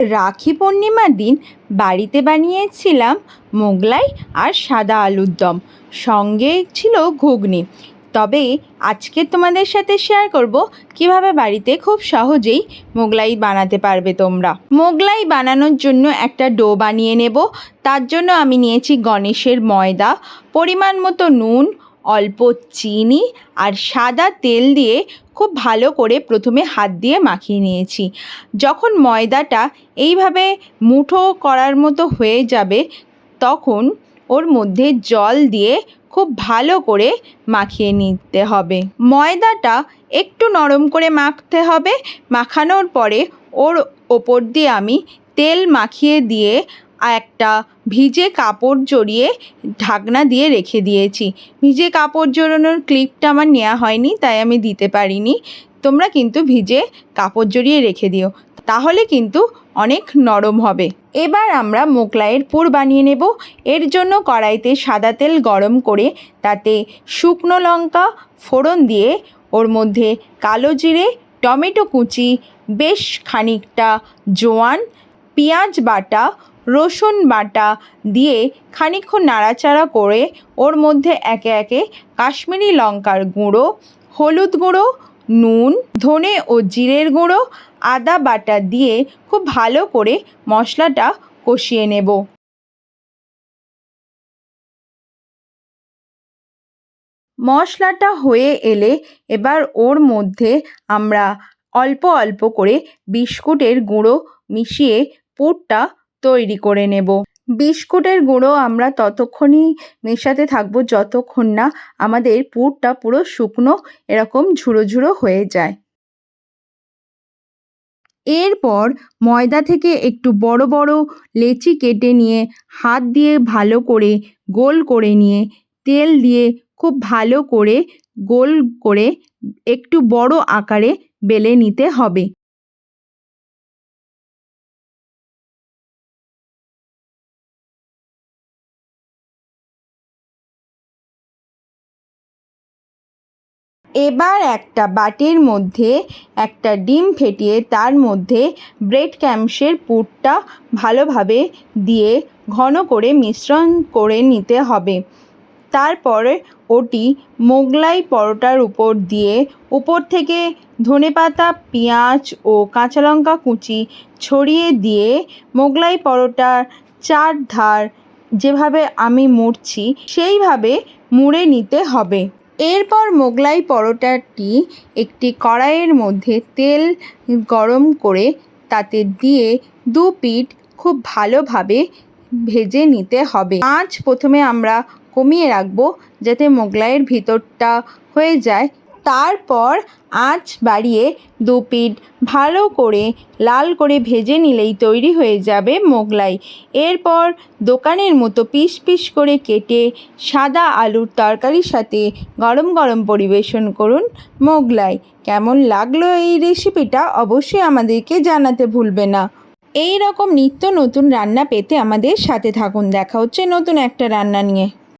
রাখি পূর্ণিমার দিন বাড়িতে বানিয়েছিলাম মোগলাই আর সাদা আলুর দম। সঙ্গে ছিল ঘুগনি। তবে আজকে তোমাদের সাথে শেয়ার করব কীভাবে বাড়িতে খুব সহজেই মোগলাই বানাতে পারবে তোমরা। মোগলাই বানানোর জন্য একটা ডো বানিয়ে নেব। তার জন্য আমি নিয়েছি গণেশের ময়দা, পরিমাণ মতো নুন অল্প চিনি আর সাদা তেল দিয়ে খুব ভালো করে প্রথমে হাত দিয়ে মাখিয়ে নিয়েছি। যখন ময়দাটা এইভাবে মুঠো করার মতো হয়ে যাবে, তখন ওর মধ্যে জল দিয়ে খুব ভালো করে মাখিয়ে নিতে হবে। ময়দাটা একটু নরম করে মাখতে হবে। মাখানোর পরে ওর ওপর দিয়ে আমি তেল মাখিয়ে দিয়ে একটা ভিজে কাপড় জড়িয়ে ঢাকনা দিয়ে রেখে দিয়েছি। ভিজে কাপড় জড়ানোর ক্লিপটা আমার নেওয়া হয়নি, তাই আমি দিতে পারিনি। তোমরা কিন্তু ভিজে কাপড় জড়িয়ে রেখে দিও, তাহলে কিন্তু অনেক নরম হবে। এবার আমরা মোগলাইয়ের পুর বানিয়ে নেব। এর জন্য কড়াইতে সাদা তেল গরম করে তাতে শুকনো লঙ্কা ফোড়ন দিয়ে ওর মধ্যে কালো জিরে, টমেটো কুচি, বেশ খানিকটা জোয়ান, পেঁয়াজ বাটা রসুন বাটা দিয়ে খানিকক্ষণ নাড়াচাড়া করে ওর মধ্যে একে একে কাশ্মীরি লঙ্কার গুঁড়ো, হলুদ গুঁড়ো, নুন, ধনে ও জিরের গুঁড়ো, আদা বাটা দিয়ে খুব ভালো করে মশলাটা কষিয়ে নেব। মশলাটা হয়ে এলে এবার ওর মধ্যে আমরা অল্প অল্প করে বিস্কুটের গুঁড়ো মিশিয়ে পুরটা তৈরি করে নেব। বিস্কুটের গুঁড়ো আমরা ততক্ষণই মেশাতে থাকব যতক্ষণ না আমাদের পুরটা পুরো শুকনো এরকম ঝুড়ো ঝুড়ো হয়ে যায়। এরপর ময়দা থেকে একটু বড় বড় লেচি কেটে নিয়ে, হাত দিয়ে ভালো করে গোল করে নিয়ে, তেল দিয়ে খুব ভালো করে গোল করে একটু বড় আকারে বেলে নিতে হবে। এবার একটা বাটির মধ্যে একটা ডিম ফেটিয়ে তার মধ্যে ব্রেড ক্যাম্পসের পুরটা ভালোভাবে দিয়ে ঘন করে মিশ্রণ করে নিতে হবে। তারপরে ওটি মোগলাই পরোটার উপর দিয়ে উপর থেকে ধনেপাতা, পেঁয়াজ ও কাঁচা লঙ্কা কুচি ছড়িয়ে দিয়ে মোগলাই পরোটার চার ধার যেভাবে আমি মুড়ছি সেইভাবে মুড়ে নিতে হবে। এরপর মোগলাই পরোটাটি একটি কড়াইয়ের মধ্যে তেল গরম করে তাতে দিয়ে দু পিঠ খুব ভালোভাবে ভেজে নিতে হবে। আঁচ প্রথমে আমরা কমিয়ে রাখব যাতে মোগলাইয়ের ভিতরটা হয়ে যায় তারপর আঁচ বাড়িয়ে দু পিঠ ভালো করে লাল করে ভেজে নিলেই তৈরি হয়ে যাবে মোগলাই। এরপর দোকানের মতো পিস পিস করে কেটে সাদা আলুর তরকারির সাথে গরম গরম পরিবেশন করুন মোগলাই। কেমন লাগল এই রেসিপিটা অবশ্যই আমাদেরকে জানাতে ভুলবে না। এই রকম নিত্য নতুন রান্না পেতে আমাদের সাথে থাকুন। দেখা হচ্ছে নতুন একটা রান্না নিয়ে।